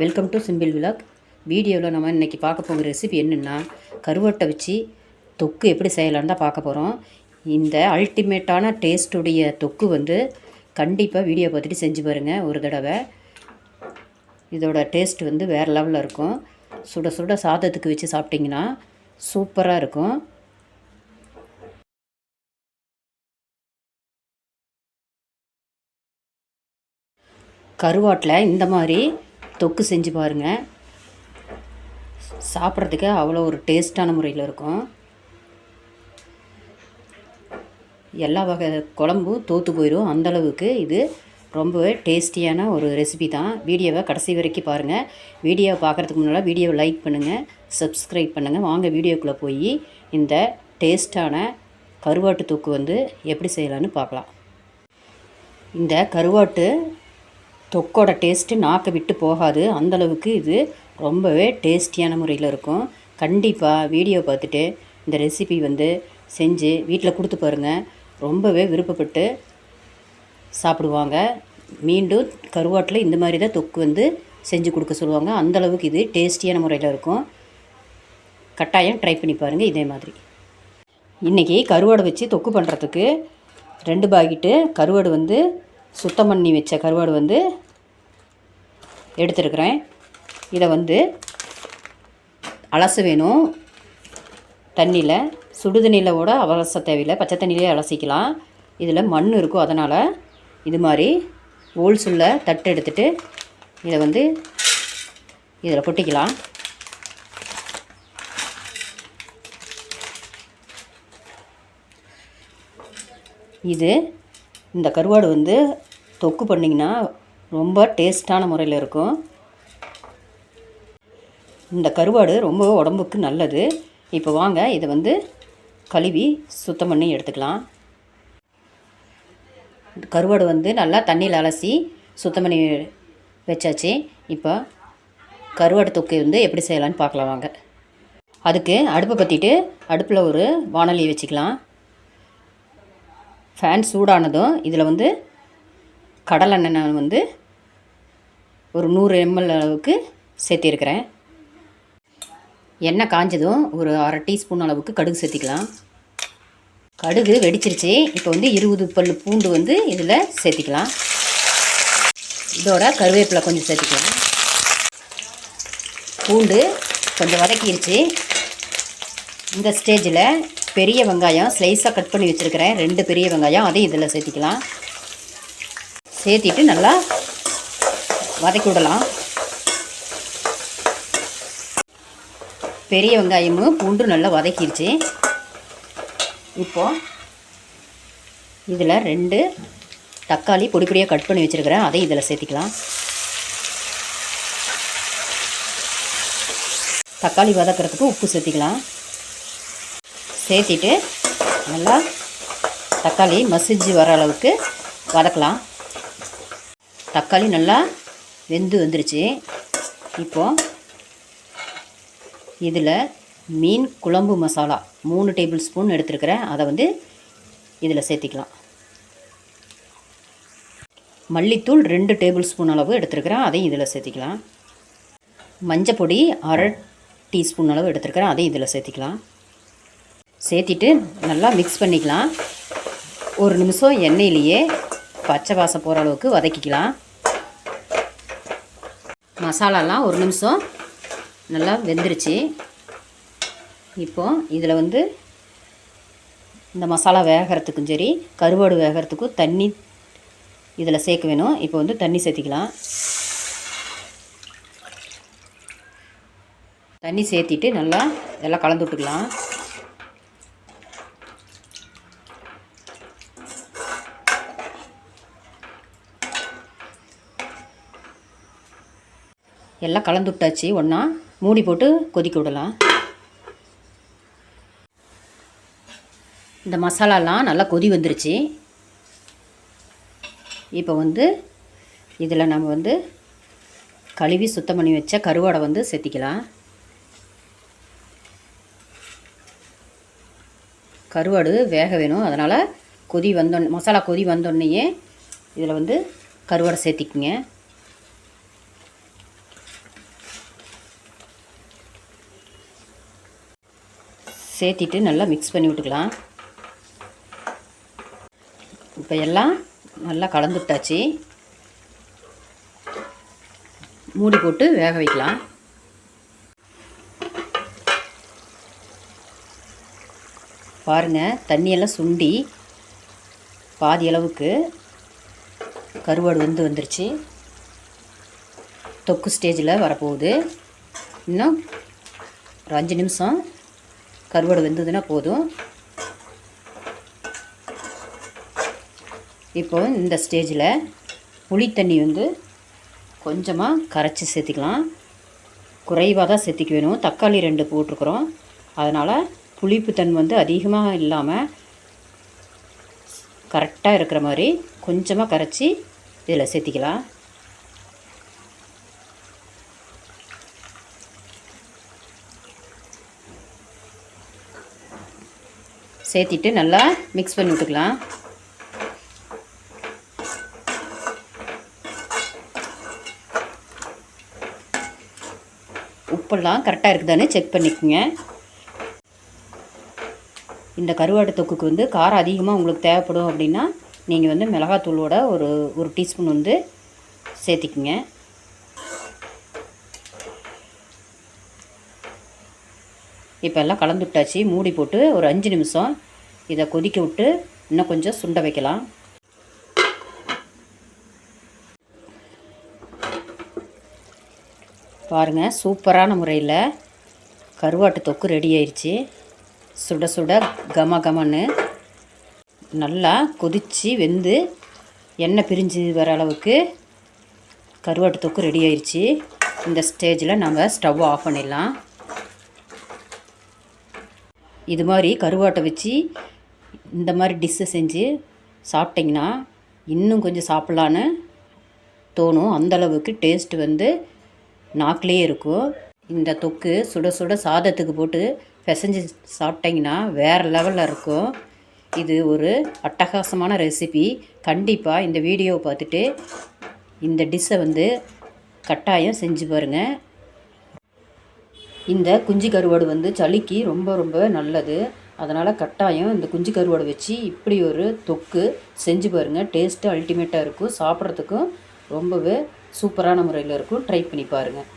Welcome to simple vlog வீடியோவில் நம்ம இன்றைக்கி பார்க்க போகிற ரெசிபி என்னென்னா கருவாட்டை வச்சு தொக்கு எப்படி செய்யலான்னு தான் பார்க்க போகிறோம் இந்த அல்டிமேட்டான டேஸ்ட்டுடைய தொக்கு வந்து கண்டிப்பாக வீடியோ பார்த்துட்டு செஞ்சு பாருங்கள் ஒரு தடவை. இதோட டேஸ்ட் வந்து வேறு லெவலில் இருக்கும். சுட சுட சாதத்துக்கு வச்சு சாப்பிட்டிங்கன்னா சூப்பராக இருக்கும். கருவாட்டில் இந்த மாதிரி தொக்கு செஞ்சு பாருங்கள் சாப்பிட்றதுக்கு அவ்வளோ ஒரு டேஸ்ட்டான முறையில் இருக்கும். எல்லா வகை குழம்பும் தோற்று போயிடும் அந்தளவுக்கு இது ரொம்பவே டேஸ்டியான ஒரு ரெசிபி தான். வீடியோவை கடைசி வரைக்கும் பாருங்கள் வீடியோவை பார்க்குறதுக்கு முன்னால் வீடியோவை லைக் பண்ணுங்கள் சப்ஸ்கிரைப் பண்ணுங்கள் வாங்க வீடியோக்குள்ளே போய் இந்த டேஸ்ட்டான கருவாட்டு தொக்கு வந்து எப்படி செய்யலான்னு பார்க்கலாம். இந்த கருவாட்டு தொக்கோட டேஸ்ட்டு நாக்கை விட்டு போகாது. அந்தளவுக்கு இது ரொம்பவே டேஸ்டியான முறையில் இருக்கும். கண்டிப்பாக வீடியோ பார்த்துட்டு இந்த ரெசிபி வந்து செஞ்சு வீட்டில் கொடுத்து பாருங்கள் ரொம்பவே விருப்பப்பட்டு சாப்பிடுவாங்க. மீண்டும் கருவாட்டில் இந்த மாதிரி தான் தொக்கு வந்து செஞ்சு கொடுக்க சொல்லுவாங்க. அந்தளவுக்கு இது டேஸ்டியான முறையில் இருக்கும். கட்டாயம் ட்ரை பண்ணி பாருங்கள் இதே மாதிரி. இன்றைக்கி கருவாடை வச்சு தொக்கு பண்ணுறதுக்கு ரெண்டு பாக்கெட்டு கருவாடு வந்து சுத்தம் பண்ணி வச்ச கருவாடு வந்து எடுத்துருக்குறேன். இதை வந்து அலசு வேணும். தண்ணியில் சுடு தண்ணியில் கூட அலச தேவையில்லை. பச்சை தண்ணியிலே அலசிக்கலாம். இதில் மண் இருக்கும் அதனால் இது மாதிரி ஓல்ஸுள்ள தட்டு எடுத்துகிட்டு இதை வந்து இதில் கொட்டிக்கலாம் இது இந்த கருவாடு வந்து தொக்கு பண்ணிங்கன்னா ரொம்ப டேஸ்ட்டான முறையில் இருக்கும். இந்த கருவாடு ரொம்ப உடம்புக்கு நல்லது. இப்போ வாங்க இதை வந்து கழுவி சுத்தம் பண்ணி எடுத்துக்கலாம். கருவாடு வந்து நல்லா தண்ணியில் அலசி சுத்தம் பண்ணி வச்சாச்சு. இப்போ கருவாடு தொக்கு வந்து எப்படி செய்யலான்னு பார்க்கலாம் வாங்க. அதுக்கு அடுப்பை பற்றிட்டு அடுப்பில் ஒரு வானொலி வச்சுக்கலாம். ஃபேன் சூடானதும் இதில் வந்து கடலெண்ணெய் நான் வந்து ஒரு நூறு எம்எல் அளவுக்கு சேர்த்திருக்கிறேன். எண்ணெய் காஞ்சதும் ஒரு அரை டீஸ்பூன் அளவுக்கு கடுகு சேர்த்திக்கலாம். கடுகு வெடிச்சிருச்சு. இப்போ வந்து இருபது பல் பூண்டு வந்து இதில் சேர்த்திக்கலாம். இதோட கருவேப்பிலை கொஞ்சம் சேர்த்திக்கலாம். பூண்டு கொஞ்சம் வதக்கிருச்சு. இந்த ஸ்டேஜில் பெரிய வெங்காயம் ஸ்லைஸாக கட் பண்ணி வச்சுருக்கிறேன். ரெண்டு பெரிய வெங்காயம் அதையும் இதில் சேர்த்திக்கலாம். சேர்த்திட்டு நல்லா வதக்கி விடலாம். பெரிய வெங்காயமும் பூண்டு நல்லா வதக்கிடுச்சு இப்போது இதில் ரெண்டு தக்காளி பொடி பொடியாக கட் பண்ணி வச்சுருக்கிறேன். அதையும் இதில் சேர்த்திக்கலாம். தக்காளி வதக்கிறதுக்கு உப்பு சேர்த்திக்கலாம். சேர்த்திட்டு நல்லா தக்காளி மசிஞ்சு வர அளவுக்கு வதக்கலாம். தக்காளி நல்லா வெந்து வந்துருச்சு. இப்போது இதில் மீன் குழம்பு மசாலா மூணு டேபிள் ஸ்பூன் எடுத்துருக்கிறேன். அதை வந்து இதில் சேர்த்திக்கலாம். மல்லித்தூள் ரெண்டு டேபிள் ஸ்பூன் அளவு எடுத்துருக்கிறேன். அதையும் இதில் சேர்த்திக்கலாம். மஞ்சப்பொடி அரை டீஸ்பூன் அளவு எடுத்துருக்கிறேன். அதையும் இதில் சேர்த்திக்கலாம். சேர்த்திட்டு நல்லா மிக்ஸ் பண்ணிக்கலாம். ஒரு நிமிஷம் எண்ணெயிலேயே பச்சை வாசம் போகிற அளவுக்கு வதக்கிக்கலாம். மசாலாலாம் ஒரு நிமிஷம் நல்லா வெந்துருச்சு. இப்போது இதில் வந்து இந்த மசாலா வேகிறதுக்கும் சரி கருவாடு வேகிறதுக்கும் தண்ணி இதில் சேர்க்க வேணும். இப்போ வந்து தண்ணி சேர்த்திக்கலாம். தண்ணி சேர்த்திட்டு நல்லா இதெல்லாம் கலந்து விட்டுக்கலாம். எல்லாம் கலந்து விட்டாச்சு ஒன்றா மூடி போட்டு கொதிக்க விடலாம். இந்த மசாலாலாம் நல்லா கொதி வந்துருச்சு. இப்போ வந்து இதில் நம்ம வந்து கழுவி சுத்தம் பண்ணி வச்ச கருவாடை வந்து சேர்த்திக்கலாம். கருவாடு வேக வேணும். அதனால் கொதி வந்தோன் மசாலா கொதி வந்தோடனேயே இதில் வந்து கருவாடை சேர்த்திக்குங்க. சேர்த்திட்டு நல்லா மிக்ஸ் பண்ணி விட்டுக்கலாம். இப்போ எல்லாம் நல்லா கலந்து விட்டாச்சு. மூடி போட்டு வேக வைக்கலாம். பாருங்கள் தண்ணியெல்லாம் சுண்டி பாதி அளவுக்கு கருவாடு வந்து வந்துருச்சு. தொக்கு ஸ்டேஜில் வரப்போகுது. இன்னும் ஒரு அஞ்சு நிமிஷம் கருவாடு வெந்ததுன்னா போதும். இப்போ இந்த ஸ்டேஜில் புளி தண்ணி வந்து கொஞ்சமாக கரைச்சி சேர்த்திக்கலாம். குறைவாக தான் சேர்த்திக்க வேணும். தக்காளி ரெண்டு போட்டிருக்குறோம். அதனால் புளிப்பு தன் வந்து அதிகமாக இல்லாமல் கரெக்டாக இருக்கிற மாதிரி கொஞ்சமாக கரைச்சி இதில் சேர்த்திக்கலாம். சேர்த்திட்டு நல்லா மிக்ஸ் பண்ணி விட்டுக்கலாம். உப்பெல்லாம் கரெக்டாக இருக்குதான்னு செக் பண்ணிக்கோங்க. இந்த கருவாட்டு தொக்குக்கு வந்து காரம் அதிகமாக உங்களுக்கு தேவைப்படும் அப்படின்னா நீங்கள் வந்து மிளகாத்தூளோட ஒரு ஒரு டீஸ்பூன் வந்து சேர்த்திக்குங்க. இப்போ எல்லாம் கலந்து விட்டாச்சு மூடி போட்டு ஒரு அஞ்சு நிமிஷம் இதை கொதிக்க விட்டு இன்னும் கொஞ்சம் சுண்ட வைக்கலாம். பாருங்கள் சூப்பரான முறையில் கருவாட்டு தொக்கு ரெடி ஆயிடுச்சு சுட சுட கம கமன்னு நல்லா கொதித்து வெந்து எண்ணெய் பிரிஞ்சு வர அளவுக்கு கருவாட்டு தொக்கு ரெடி ஆயிடுச்சு இந்த ஸ்டேஜில் நம்ம ஸ்டவ் ஆஃப் பண்ணிடலாம். இது மாதிரி கருவாட்டை வச்சு இந்த மாதிரி டிஷ்ஷை செஞ்சு சாப்பிட்டிங்கன்னா இன்னும் கொஞ்சம் சாப்பிட்லான்னு தோணும். அந்தளவுக்கு டேஸ்ட் வந்து நாக்கிலே இருக்கும். இந்த தொக்கு சுட சுட சாதத்துக்கு போட்டு பிசைஞ்சு சாப்பிட்டிங்கன்னா வேறு லெவலில் இருக்கும். இது ஒரு அட்டகாசமான ரெசிபி கண்டிப்பாக இந்த வீடியோவை பார்த்துட்டு இந்த டிஷ்ஷை வந்து கட்டாயம் செஞ்சு பாருங்கள் இந்த குஞ்சு கருவாடு வந்து சளிக்கு ரொம்ப ரொம்ப நல்லது. அதனால் கட்டாயம் இந்த குஞ்சு கருவாடு வச்சு இப்படி ஒரு தொக்கு செஞ்சு பாருங்கள் டேஸ்ட்டு அல்டிமேட்டாக இருக்கும். சாப்பிட்றதுக்கும் ரொம்பவே சூப்பரான முறையில் இருக்கும். ட்ரை பண்ணி பாருங்கள்